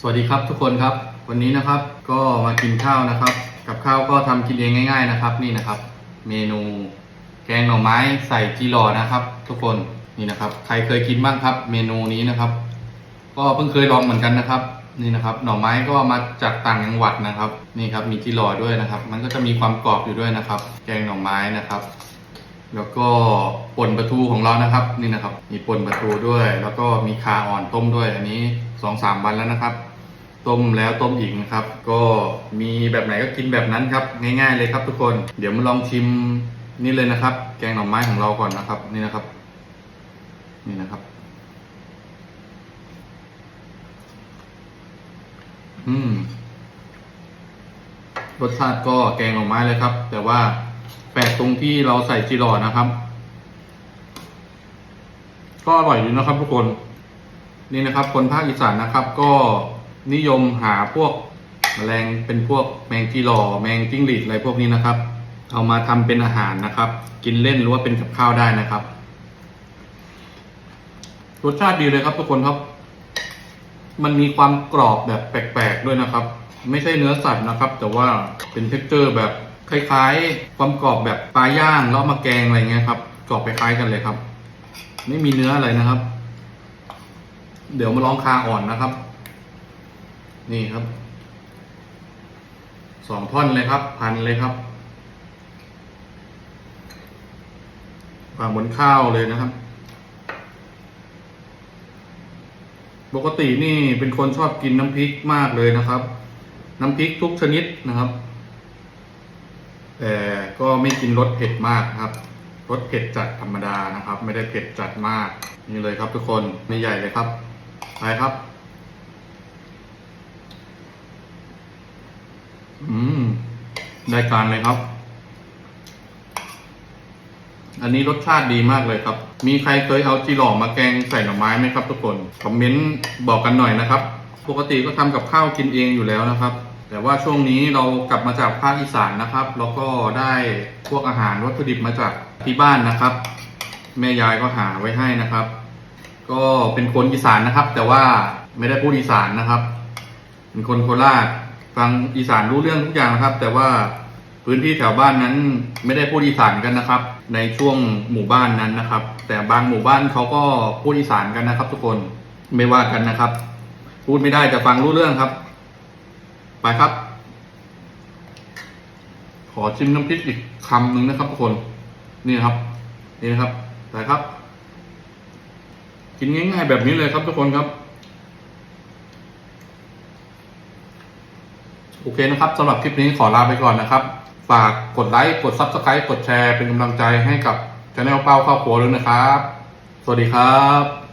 สวัสดีครับทุกคนครับ วันนี้นะครับก็มากินข้าวนะครับ กับข้าวก็ทำกินเองง่าย ๆนะครับ นี่นะครับ เมนูแกงหน่อไม้ใส่จีรอนะครับ ทุกคนนี่นะครับ ใครเคยกินบ้างครับ เมนูนี้นะครับ ก็เพิ่งเคยลองเหมือนกันนะครับ นี่นะครับ หน่อไม้ก็มาจากต่างจังหวัดนะครับ นี่ครับมีจีรอด้วยนะครับ มันก็จะมีความกรอบอยู่ด้วยนะครับ แกงหน่อไม้นะครับ แล้วก็ป่นปลาทูของเรานะครับ นี่นะครับ มีป่นปลาทูด้วย แล้วก็มีคาอ่อนต้มด้วย อันนี้สองสามวันแล้วนะครับ ต้มแล้วต้มอีกนะครับ ก็มีแบบไหนก็กินแบบนั้นครับ ง่าย ๆเลยครับทุกคน เดี๋ยวมาลองชิมนี่เลยนะครับ แกงหน่อไม้ของเราก่อนนะครับ นี่นะครับ นี่นะครับ อืมรสชาติก็แกงหน่อไม้เลยครับ แต่ว่าแปลกตรงที่เราใส่จีรอนะครับ ก็อร่อยดีนะครับทุกคน นี่นะครับ คนภาคอีสานนะครับ ก็ นิยมหาพวกแมลงเป็นพวกแมงจีรอแมงจิ้งหรีดอะไรพวกนี้นะครับ เอามาทำเป็นอาหารนะครับ กินเล่นหรือว่าเป็นกับข้าวได้นะครับรสชาติดีเลยครับทุกคนครับ มันมีความกรอบแบบแปลกๆด้วยนะครับ ไม่ใช่เนื้อสัตว์นะครับ แต่ว่าเป็นเท็กเจอร์แบบคล้ายๆ ความกรอบแบบปลาย่างแล้วมาแกงอะไรเงี้ยครับกรอบคล้ายๆกันเลยครับ ไม่มีเนื้ออะไรนะครับ เดี๋ยวมาลองคาอ่อนนะครับ นี่ครับสองท่อนเลยครับ พันเลยครับวางบนข้าวเลยนะครับ ปกตินี่เป็นคนชอบกินน้ำพริกมากเลยนะครับ น้ำพริกทุกชนิดนะครับ แต่ก็ไม่กินรสเผ็ดมากครับรสเผ็ดจัดธรรมดานะครับ ไม่ได้เผ็ดจัดมาก นี่เลยครับทุกคนไม่ใหญ่เลยครับไปครับ อืม ได้การเลยครับ อันนี้รสชาติดีมากเลยครับ มีใครเคยเอาจีหล่อมาแกงใส่หน่อไม้ไหมครับ ทุกคน คอมเมนต์บอกกันหน่อยนะครับ ปกติก็ทำกับข้าวกินเองอยู่แล้วนะครับ แต่ว่าช่วงนี้เรากลับมาจากภาคอีสานนะครับ แล้วก็ได้พวกอาหารวัตถุดิบมาจากที่บ้านนะครับ แม่ยายก็หาไว้ให้นะครับ ก็เป็นคนอีสานนะครับ แต่ว่าไม่ได้พูดอีสานนะครับ เป็นคนโคราช ฟังอีสานรู้เรื่องทุกอย่างนะครับ แต่ว่าพื้นที่แถวบ้านนั้นไม่ได้พูดอีสานกันนะครับ ในช่วงหมู่บ้านนั้นนะครับ แต่บางหมู่บ้านเขาก็พูดอีสานกันนะครับ ทุกคนไม่ว่ากันนะครับ พูดไม่ได้แต่ฟังรู้เรื่องครับ ไปครับ ขอชิมน้ำพริกอีกคำหนึ่งนะครับทุกคนนี่ครับ นี่นะครับไปครับ กินง่ายๆแบบนี้เลยครับทุกคนครับ โอเคนะครับสำหรับคลิปนี้ขอลาไปก่อนนะครับ ฝากกดไลค์ กด Subscribe กดแชร์เป็นกำลังใจให้กับช anel เป้าครอบครัวด้วยนะครับ สวัสดีครับ